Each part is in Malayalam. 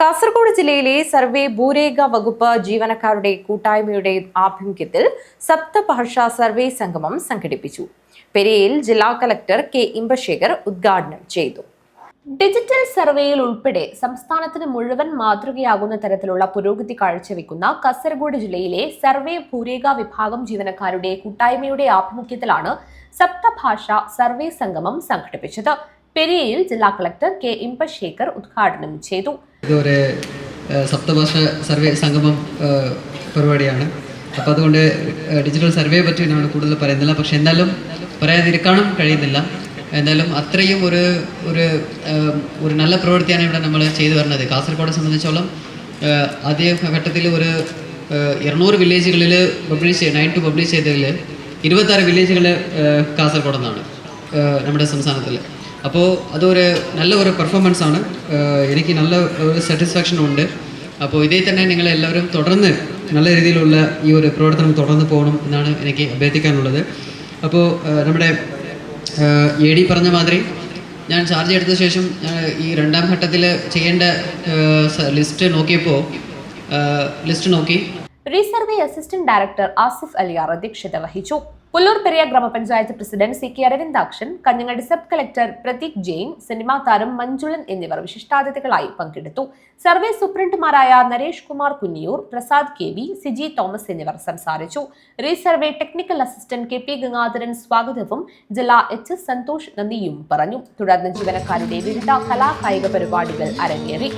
കാസർഗോഡ് ജില്ലയിലെ സർവേ ഭൂരേഖ വകുപ്പ് ജീവനക്കാരുടെ കൂട്ടായ്മയുടെ ആഭിമുഖ്യത്തിൽ സപ്തഭാഷ സർവേ സംഗമം സംഘടിപ്പിച്ചു. പെരിയയിൽ ജില്ലാ കലക്ടർ കെ ഇമ്പശേഖർ ഉദ്ഘാടനം ചെയ്തു. ഡിജിറ്റൽ സർവേയിൽ ഉൾപ്പെടെ സംസ്ഥാനത്തിന് മുഴുവൻ മാതൃകയാകുന്ന തരത്തിലുള്ള പുരോഗതി കാഴ്ചവെക്കുന്ന കാസർഗോഡ് ജില്ലയിലെ സർവേ ഭൂരേഖ വിഭാഗം ജീവനക്കാരുടെ കൂട്ടായ്മയുടെ ആഭിമുഖ്യത്തിലാണ് സപ്തഭാഷ സർവേ സംഗമം സംഘടിപ്പിച്ചത്. പെരിയയിൽ ജില്ലാ കളക്ടർ കെ ഇമ്പശേഖർ ഉദ്ഘാടനം ചെയ്തു. ഇത് ഒരു ഏഹ്, സപ്തഭാഷ സർവേ സംഗമം പരിപാടിയാണ്. അപ്പോൾ അതുകൊണ്ട് ഡിജിറ്റൽ സർവേയെ പറ്റി നമ്മൾ കൂടുതൽ പറയുന്നില്ല. പക്ഷെ എന്നാലും പറയാതിരിക്കാനും കഴിയുന്നില്ല. എന്നാലും അത്രയും ഒരു ഒരു ഒരു നല്ല പ്രവൃത്തിയാണ് ഇവിടെ നമ്മൾ ചെയ്തു വരുന്നത്. കാസർഗോഡ് സംബന്ധിച്ചോളം ആദ്യ ഘട്ടത്തിൽ ഒരു ഇരുന്നൂറ് വില്ലേജുകളിൽ പബ്ലിഷ് നയൻ ടു പബ്ലിഷ് ചെയ്തതിൽ ഇരുപത്താറ് വില്ലേജുകൾ കാസർഗോഡ് നമ്മുടെ സംസ്ഥാനത്തിൽ അപ്പോൾ അതൊരു നല്ല ഒരു പെർഫോമൻസ് ആണ്. എനിക്ക് നല്ല ഒരു സാറ്റിസ്ഫാക്ഷൻ ഉണ്ട്. അപ്പോൾ ഇതേ തന്നെ നിങ്ങൾ എല്ലാവരും തുടർന്ന് നല്ല രീതിയിലുള്ള ഈ ഒരു പ്രവർത്തനം തുടർന്ന് പോകണം എന്നാണ് എനിക്ക് അഭ്യർത്ഥിക്കാനുള്ളത്. അപ്പോൾ നമ്മുടെ എ ഡി പറഞ്ഞ മാതിരി ഞാൻ ചാർജ് എടുത്ത ശേഷം ഈ രണ്ടാം ഘട്ടത്തിൽ ചെയ്യേണ്ട ലിസ്റ്റ് നോക്കിയപ്പോൾ ലിസ്റ്റ് നോക്കി. Resurvey assistant director Asif Aliyar അധ്യക്ഷത വഹിച്ചു പുല്ലൂർ പെരിയ ഗ്രാമപഞ്ചായത്ത് president C K Aravindakshan Kanhangad sub collector Prateek Jain cinema താരം മഞ്ജുളൻ എന്നിവർ വിശിഷ്ടാതിഥികളായി പങ്കെടുത്തു. സർവേ സൂപ്രണ്ടുമാരായ നരേഷ് കുമാർ കുന്നിയൂർ പ്രസാദ് കെ വി സിജി തോമസ് എന്നിവർ സംസാരിച്ചു. Resurvey technical assistant K P Gangadharan സ്വാഗതവും ജില്ലാ എച്ച് എസ് സന്തോഷ് നന്ദിയും പറഞ്ഞു. തുടർന്ന് ജീവനക്കാരുടെ വിവിധ കലാകായിക പരിപാടികൾ അരങ്ങേറി.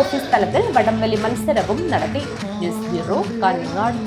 ഓഫീസ് തലത്തിൽ വടംവലി മത്സരവും നടത്തി ന്യൂസ് ബ്യൂറോ കാഞ്ഞങ്ങാട്